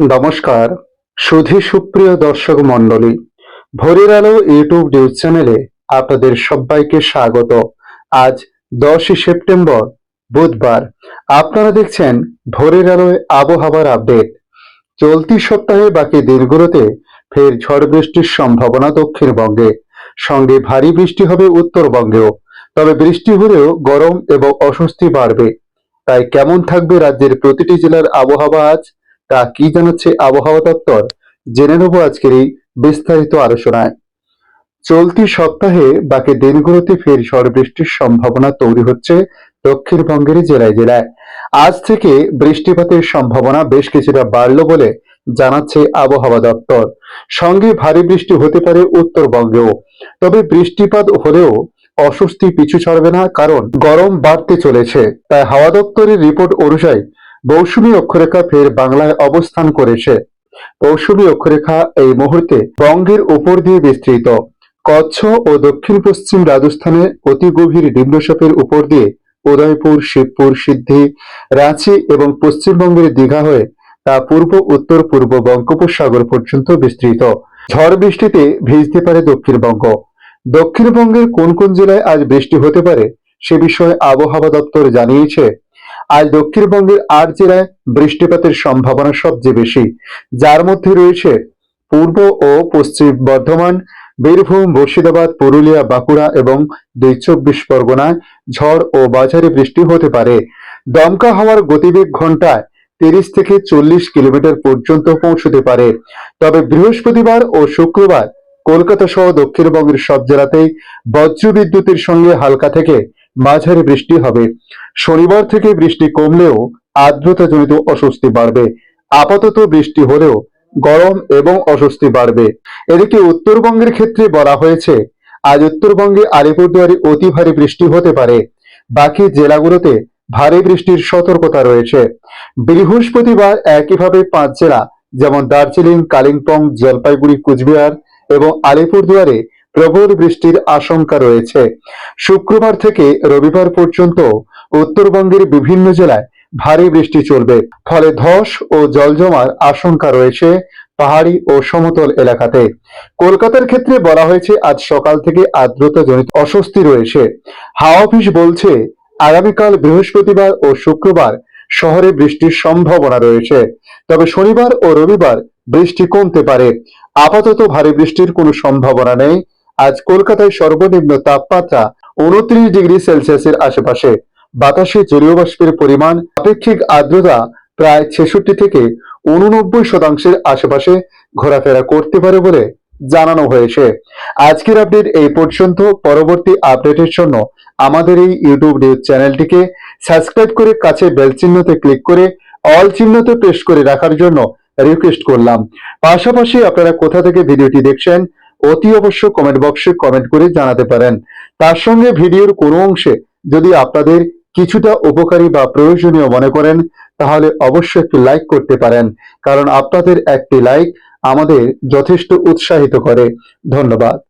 নমস্কার, সুধী সুপ্রিয় দর্শক মণ্ডলী, ভোরের আলো ইউটিউব নিউজ চ্যানেলে আপনাদের সবাইকে স্বাগত। আজ দশই সেপ্টেম্বর, বুধবার। আপনারা দেখছেন ভোরের আলোয় আবহাওয়ার আপডেট। চলতি সপ্তাহে বাকি দিনগুলোতে ফের ঝড় বৃষ্টির সম্ভাবনা দক্ষিণবঙ্গে। সঙ্গে ভারী বৃষ্টি হবে উত্তরবঙ্গেও। তবে বৃষ্টি হলেও গরম এবং অস্বস্তি বাড়বে। তাই কেমন থাকবে রাজ্যের প্রতিটি জেলার আবহাওয়া আজ? তা কি জানাচ্ছে আবহাওয়া দপ্তর? জেনে নেব আজকের এই বিস্তারিত আলোচনায়। চলতি সপ্তাহে বাকি দিনগুলোতে ফের ঝড় বৃষ্টির সম্ভাবনা তৈরি হচ্ছে দক্ষিণবঙ্গের জেলায় জেলায়। আজ থেকে বৃষ্টিপাতের সম্ভাবনা বেশ কিছুটা বাড়লো বলে জানাচ্ছে আবহাওয়া দপ্তর। সঙ্গে ভারী বৃষ্টি হতে পারে উত্তরবঙ্গেও। তবে বৃষ্টিপাত হলেও অস্বস্তি পিছু ছাড়বে না কারণ গরম বাড়তে চলেছে। তাই হাওয়া দপ্তরের রিপোর্ট অনুযায়ী মৌসুমী অক্ষরেখা ফের বাংলায় অবস্থান করেছে। মৌসুমী অক্ষরেখা এই মুহূর্তে বঙ্গের উপর দিয়ে বিস্তৃত। কচ্ছ ও দক্ষিণ পশ্চিম রাজস্থানে অতি গভীর নিম্নচাপের উপর দিয়ে উদয়পুর, শিবপুর, সিদ্ধি, রাঁচি এবং পশ্চিমবঙ্গের দীঘা হয়ে তা পূর্ব, উত্তর, পূর্ব বঙ্গোপসাগর পর্যন্ত বিস্তৃত। ঝড় বৃষ্টিতে ভিজতে পারে দক্ষিণবঙ্গ। দক্ষিণবঙ্গের কোন কোন জেলায় আজ বৃষ্টি হতে পারে সে বিষয়ে আবহাওয়া দপ্তর জানিয়েছে। আজ দক্ষিণবঙ্গের আট জেলায় বৃষ্টিপাতের সম্ভাবনা সবচেয়ে বেশি। যার মধ্যে রয়েছে পূর্ব ও পশ্চিম বর্ধমান, বীরভূম, মুর্শিদাবাদ, পুরুলিয়া, বাঁকুড়া এবং দুই চব্বিশ পরগনায় ঝড় ও বাজারে বৃষ্টি হতে পারে। দমকা হওয়ার গতিবেগ ঘন্টায় তিরিশ থেকে চল্লিশ কিলোমিটার পর্যন্ত পৌঁছতে পারে। তবে বৃহস্পতিবার ও শুক্রবার কলকাতা সহ দক্ষিণবঙ্গের সব জেলাতেই বজ্রবিদ্যুতের সঙ্গে হালকা থেকে মাঝারি বৃষ্টি হবে। শনিবার থেকে বৃষ্টি কমলেও আর্দ্রতাজনিত অস্বস্তি বাড়বে। আপাতত বৃষ্টি হলেও গরম এবং অস্বস্তি বাড়বে। এদিকে উত্তরবঙ্গের ক্ষেত্রে বলা হয়েছে, আজ উত্তরবঙ্গে আলিপুরদুয়ারে অতি ভারী বৃষ্টি হতে পারে। বাকি জেলাগুলোতে ভারী বৃষ্টির সতর্কতা রয়েছে। বৃহস্পতিবার একইভাবে পাঁচ জেলা, যেমন দার্জিলিং, কালিম্পং, জলপাইগুড়ি, কুচবিহার এবং আলিপুরদুয়ারে প্রবল বৃষ্টির আশঙ্কা রয়েছে। শুক্রবার থেকে রবিবার পর্যন্ত উত্তরবঙ্গের বিভিন্ন জেলায় ভারী বৃষ্টি চলবে। ফলে ধস ও জল জমার আশঙ্কা রয়েছে পাহাড়ি ও সমতল এলাকাতে। কলকাতার ক্ষেত্রে বলা হয়েছে, আজ সকাল থেকে আর্দ্রতা জনিত অস্বস্তি রয়েছে। হাওয়া অফিস বলছে, আগামীকাল বৃহস্পতিবার ও শুক্রবার শহরে বৃষ্টির সম্ভাবনা রয়েছে। তবে শনিবার ও রবিবার বৃষ্টি কমতে পারে। আপাতত ভারী বৃষ্টির কোনো সম্ভাবনা নেই। আজ কলকাতায় সর্বনিম্ন তাপমাত্রা উনত্রিশ ডিগ্রি সেলসিয়াসের আশেপাশে। বাতাসে জলীয় বাষ্পের পরিমাণ, আপেক্ষিক আর্দ্রতা প্রায় ছেষট্টি থেকে উননব্বই শতাংশের আশেপাশে ঘোরাফেরা করতে পারে বলে জানানো হয়েছে। আজকের আপডেট এই পর্যন্ত। পরবর্তী আপডেটের জন্য আমাদের এই ইউটিউব নিউজ চ্যানেলটিকে সাবস্ক্রাইব করে কাছে বেল চিহ্নতে ক্লিক করে অল চিহ্নতে প্রেস করে রাখার জন্য রিকোয়েস্ট করলাম। পাশাপাশি আপনারা কোথা থেকে ভিডিওটি দেখছেন অতি অবশ্য কমেন্ট বক্সে কমেন্ট করে জানাতে পারেন। তার সঙ্গে ভিডিওর কোনো অংশে যদি আপনাদের কিছুটা উপকারী বা প্রয়োজনীয় মনে করেন, তাহলে অবশ্যই একটি লাইক করতে পারেন। কারণ আপনাদের একটি লাইক আমাদের যথেষ্ট উৎসাহিত করে। ধন্যবাদ।